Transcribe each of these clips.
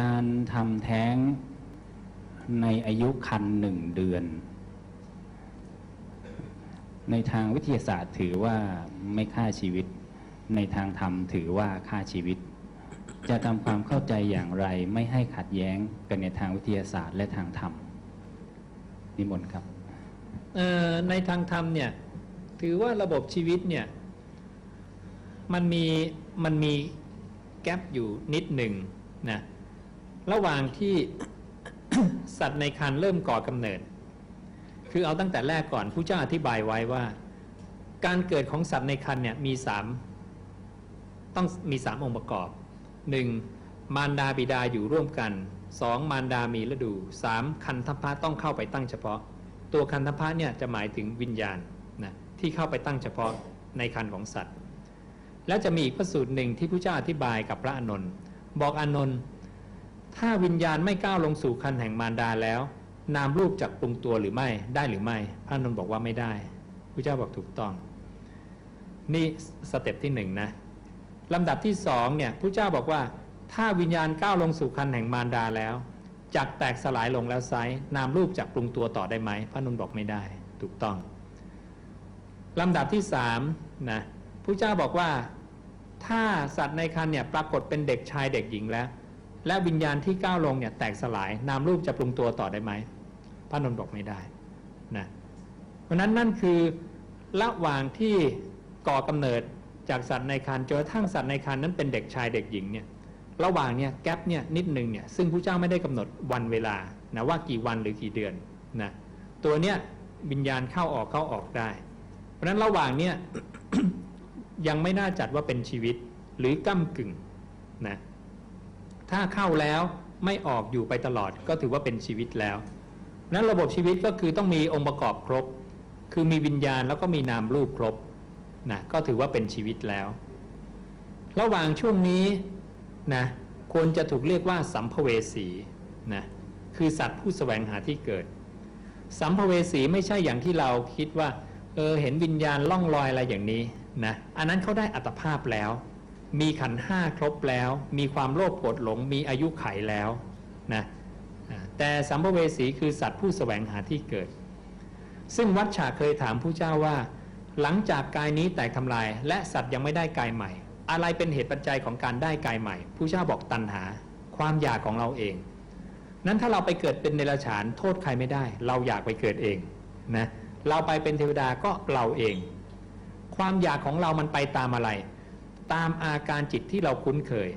การทำแท้งในอายุคันหนึ่งเดือน ในทางวิทยาศาสตร์ถือว่าไม่ฆ่าชีวิต ในทางธรรมถือว่าฆ่าชีวิต จะทำความเข้าใจอย่างไรไม่ให้ขัดแย้งกันในทางวิทยาศาสตร์และทางธรรมนิมนต์ครับในทางธรรมเนี่ยถือว่าระบบชีวิตเนี่ยมันมีมันมีแกลบอยู่นิดหนึ่งนะ ระหว่างที่สัตว์ในครรภ์เริ่มก่อกำเนิด คือเอาตั้งแต่แรกก่อนผู้เจ้าอธิบายไว้ว่า การเกิดของสัตว์ในครรภ์เนี่ยมีสามต้องมีสามองค์ประกอบหนึ่งมารดาบิดาอยู่ร่วมกันสองมารดามีฤดูสามคันธพะต้องเข้าไปตั้งเฉพาะ ตัวคันธพะเนี่ยจะหมายถึงวิญญาณนะที่เข้าไปตั้งเฉพาะในคันของสัตว์ และจะมีอีกพระสูตรหนึ่งที่พระเจ้าอธิบายกับพระอานนท์บอกอานนท์ ถ้าวิญญาณไม่ก้าวลงสู่คันแห่งมารดาแล้ว นามรูปจากปรุงตัวหรือไม่ได้หรือไม่ พระนนท์บอกว่าไม่ได้พระเจ้าบอกถูกต้อง นี่สเต็ปที่หนึ่งนะลำดับที่สองเนี่ยพระเจ้าบอกว่าถ้าวิญญาณก้าวลงสู่คันแห่งมารดาแล้วจักแตกสลายลงแล้วไซนามรูปจากปรุงตัวต่อได้ไหมพระอนุนบอกไม่ได้ถูกต้องลำดับที่สามนะพระเจ้าบอกว่าถ้าสัตว์ในคันเนี่ยปรากฏเป็นเด็กชายเด็กหญิงแล้ว และวิญญาณที่ก้าวลงเนี่ยแตกสลายนามรูปจะปรุงตัวต่อได้ไหมพระอนุนบอกไม่ได้นะเพราะนั้นนั่นคือระหว่างที่ก่อกำเนิดจากสัตว์ในคันจนกระทั่งสัตว์ในคันนั้นเป็นเด็กชายเด็กหญิงเนี่ยระหว่างเนี่ยแกลบเนี่ยนิดหนึ่งเนี่ยซึ่งพระเจ้าไม่ได้กำหนดวันเวลานะว่ากี่วันหรือกี่เดือนนะตัวเนี้ยวิญญาณเข้าออกเข้าออกได้ เพราะฉะนั้นระหว่างเนี่ยยังไม่น่าจัดว่าเป็นชีวิตหรือก้ากึ่งนะ ถ้าเข้าแล้วไม่ออกอยู่ไปตลอดก็ถือว่าเป็นชีวิตแล้ว นั้นระบบชีวิตก็คือต้องมีองค์ประกอบครบ คือมีวิญญาณแล้วก็มีนามรูปครบนะก็ถือว่าเป็นชีวิตแล้ว ระหว่างช่วงนี้นะควรจะถูกเรียกว่าสัมภเวสีนะคือสัตว์ผู้แสวงหาที่เกิด สัมภเวสีไม่ใช่อย่างที่เราคิดว่าเออเห็นวิญญาณล่องลอยอะไรอย่างนี้นะอันนั้นเขาได้อัตภาพแล้ว มีขันห้าครบแล้ว มีความโลภโกรธหลงมีอายุไขแล้วนะแต่สัมภเวสีคือสัตว์ผู้แสวงหาที่เกิด ซึ่งวัชชาเคยถามผู้เจ้าว่า หลังจากกายนี้แตกทำลาย และสัตว์ยังไม่ได้กายใหม่ อะไรเป็นเหตุปัจจัยของการได้กายใหม่ ผู้เจ้าบอกตัณหา ความอยากของเราเอง นั้นถ้าเราไปเกิดเป็นเดรัจฉานโทษใครไม่ได้ เราอยากไปเกิดเองนะเราไปเป็นเทวดาก็เราเอง ความอยากของเรามันไปตามอะไร ตามอาการจิตที่เราคุ้นเคย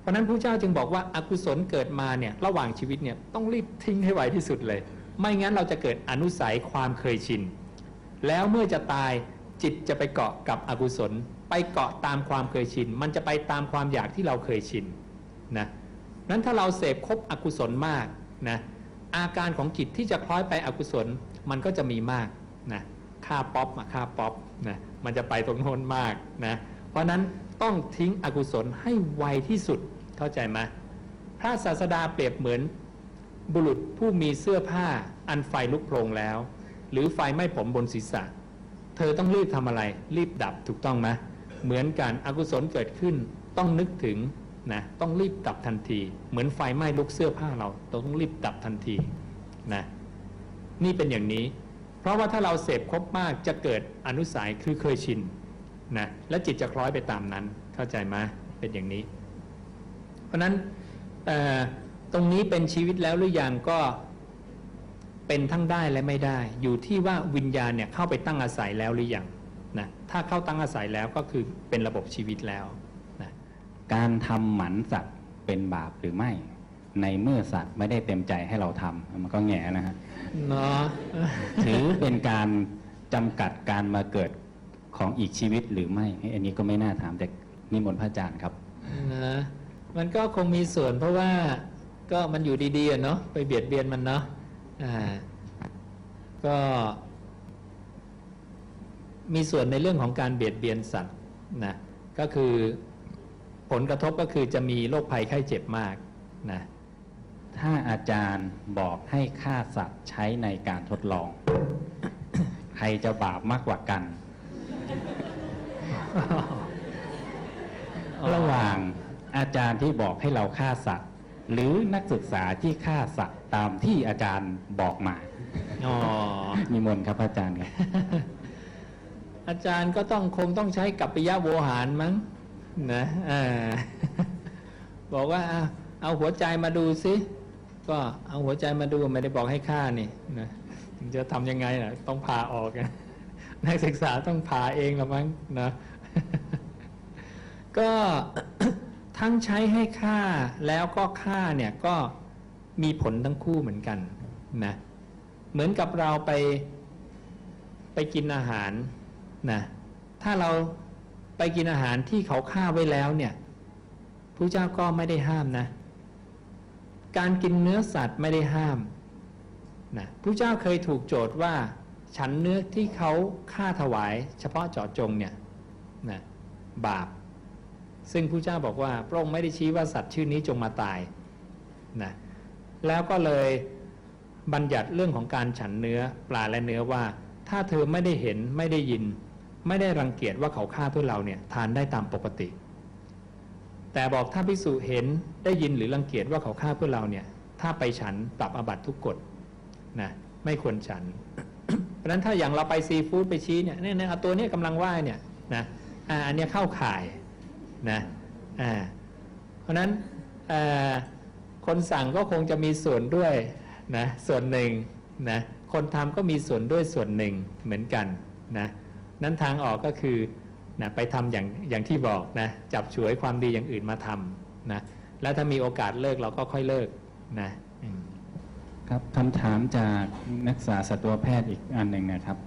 เพราะนั้นพระเจ้าจึงบอกว่าอากุศลเกิดมาเนี่ยระหว่างชีวิตเนี่ยต้องรีบทิ้งให้ไวที่สุดเลย ไม่งั้นเราจะเกิดอนุสัยความเคยชิน แล้วเมื่อจะตายจิตจะไปเกาะกับอกุศล ไปเกาะตามความเคยชิน มันจะไปตามความอยากที่เราเคยชินนะนั้นถ้าเราเสพคบอกุศลมากนะอาการของจิตที่จะคล้อยไปอกุศลมันก็จะมีมากนะค่าป๊อปมาค่าป๊อปนะมันจะไปตรงโน้นมากนะ เพราะนั้นต้องทิ้งอกุศลให้ไวที่สุดเข้าใจไหมพระศาสดาเปรียบเหมือน บุรุษผู้มีเสื้อผ้าอันไฟลุกโพลงแล้ว หรือไฟไหม้ผมบนศีรษะ เธอต้องรีบทำอะไร รีบดับถูกต้องไหมเหมือนกันอกุศลเกิดขึ้นต้องนึกถึงนะต้องรีบดับทันที เหมือนไฟไหม้ลุกเสื้อผ้าเราเราต้องรีบดับทันทีนะนี่เป็นอย่างนี้ เพราะว่าถ้าเราเสพครบมากจะเกิดอนุสัยคือเคยชิน นะและจิตจะคล้อยไปตามนั้น เข้าใจไหมเป็นอย่างนี้ เพราะฉะนั้นเอ่อตรงนี้เป็นชีวิตแล้วหรือยังก็เป็นทั้งได้และไม่ได้ อยู่ที่ว่าวิญญาณเนี่ยเข้าไปตั้งอาศัยแล้วหรือยังนะถ้าเข้าตั้งอาศัยแล้วก็คือเป็นระบบชีวิตแล้วนะการทำหมันสัตว์เป็นบาปหรือไม่ ในเมื่อสัตว์ไม่ได้เต็มใจให้เราทำมันก็แง่นะฮะเนาะถือเป็นการจำกัดการมาเกิด ของอีกชีวิตหรือไม่ อันนี้ก็ไม่น่าถามแต่นิมนต์พระอาจารย์ครับนะมันก็คงมีส่วนเพราะว่าก็มันอยู่ดีๆอะเนาะไปเบียดเบียนมันเนาะอ่าก็มีส่วนในเรื่องของการเบียดเบียนสัตว์นะก็คือผลกระทบก็คือจะมีโรคภัยไข้เจ็บมากนะถ้าอาจารย์บอกให้ฆ่าสัตว์ใช้ในการทดลอง ใครจะบาปมากกว่ากัน ระหว่างอาจารย์ที่บอกให้เราฆ่าสัตว์ หรือนักศึกษาที่ฆ่าสัตว์ตามที่อาจารย์บอกมาอ๋อนิมนต์ครับอาจารย์ครับอาจารย์ก็ต้องคงต้องใช้กัปปิยะโวหารมั้งนะเออบอกว่าอะเอาหัวใจมาดูสิก็เอาหัวใจมาดูไม่ได้บอกให้ฆ่านี่นะถึงจะทำยังไงล่ะต้องพาออกนะนักศึกษาต้องพาเองละมั้งนะ ก็ทั้งใช้ให้ฆ่าแล้วก็ฆ่าเนี่ยก็มีผลทั้งคู่เหมือนกันนะเหมือนกับเราไปไปกินอาหารนะถ้าเราไปกินอาหารที่เขาฆ่าไว้แล้วเนี่ยพระเจ้าก็ไม่ได้ห้ามนะ การกินเนื้อสัตว์ไม่ได้ห้ามนะพระเจ้าเคยถูกโจทย์ว่า ฉันเนื้อที่เขาฆ่าถวาย เฉพาะเจาะจงเนี่ย นะบาป ซึ่งพระเจ้าบอกว่าพระองค์ไม่ได้ชี้ว่าสัตว์ชื่อนี้จงมาตายนะแล้วก็เลยบัญญัติเรื่องของการฉันเนื้อปลาและเนื้อว่า ถ้าเธอไม่ได้เห็นไม่ได้ยิน ไม่ได้รังเกียจว่าเขาฆ่าเพื่อเราเนี่ยทานได้ตามปกติ แต่บอกถ้าพิสูจเห็นได้ยินหรือรังเกียจว่าเขาฆ่าเพื่อเราเนี่ยถ้าไปฉันปรับอาบัตทุกกฎนะไม่ควรฉัน เพราะฉะนั้นถ้าอย่างเราไปซีฟู้ดไปชี้เนี่ยเนี่ยเอาตัวนี้ยกำลังว่ายเนี่ยนะ อันนี้เข้าข่ายนะเพราะนั้นคนสั่งก็คงจะมีส่วนด้วยนะส่วนหนึ่งนะคนทำก็มีส่วนด้วยส่วนหนึ่งเหมือนกันนะนั้นทางออกก็คือนะไปทำอย่างอย่างที่บอกนะจับฉวยความดีอย่างอื่นมาทำนะแล้วถ้ามีโอกาสเลิกเราก็ค่อยเลิกนะครับคำถามจากนักศึกษาสัตวแพทย์อีกอันหนึ่งนะครับ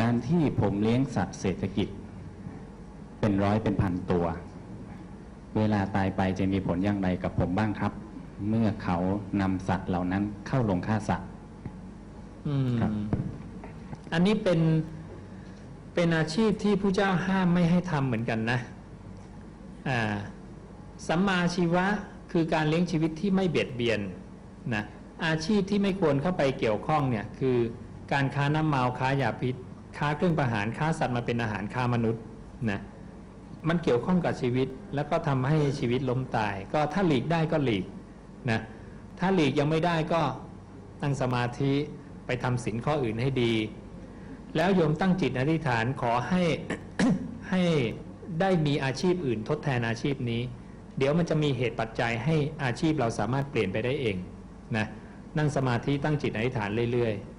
การที่ผมเลี้ยงสัตว์เศรษฐกิจ เป็นร้อยเป็นพันตัว เวลาตายไปจะมีผลอย่างไรกับผมบ้างครับ เมื่อเขานำสัตว์เหล่านั้นเข้าลงฆ่าสัตว์อืมครับอันนี้เป็นเป็นอาชีพที่ผู้เจ้าห้ามไม่ให้ทำเหมือนกันนะอ่าสัมมาชีวะคือการเลี้ยงชีวิตที่ไม่เบียดเบียนนะอาชีพที่ไม่ควรเข้าไปเกี่ยวข้องเนี่ยคือการค้าน้ำเมาค้ายาพิษ ค้าเครื่องประหารค้าสัตว์มาเป็นอาหารค้ามนุษย์นะมันเกี่ยวข้องกับชีวิตแล้วก็ทำให้ชีวิตล้มตาย ก็ถ้าหลีกได้ก็หลีกนะถ้าหลีกยังไม่ได้ก็ตั้งสมาธิไปทำศีลข้ออื่นให้ดี แล้วโยมตั้งจิตอธิษฐานขอให้ให้ได้มีอาชีพอื่นทดแทนอาชีพนี้ เดี๋ยวมันจะมีเหตุปัจจัยให้อาชีพเราสามารถเปลี่ยนไปได้เองนะนั่งสมาธิตั้งจิตอธิษฐานเรื่อยๆ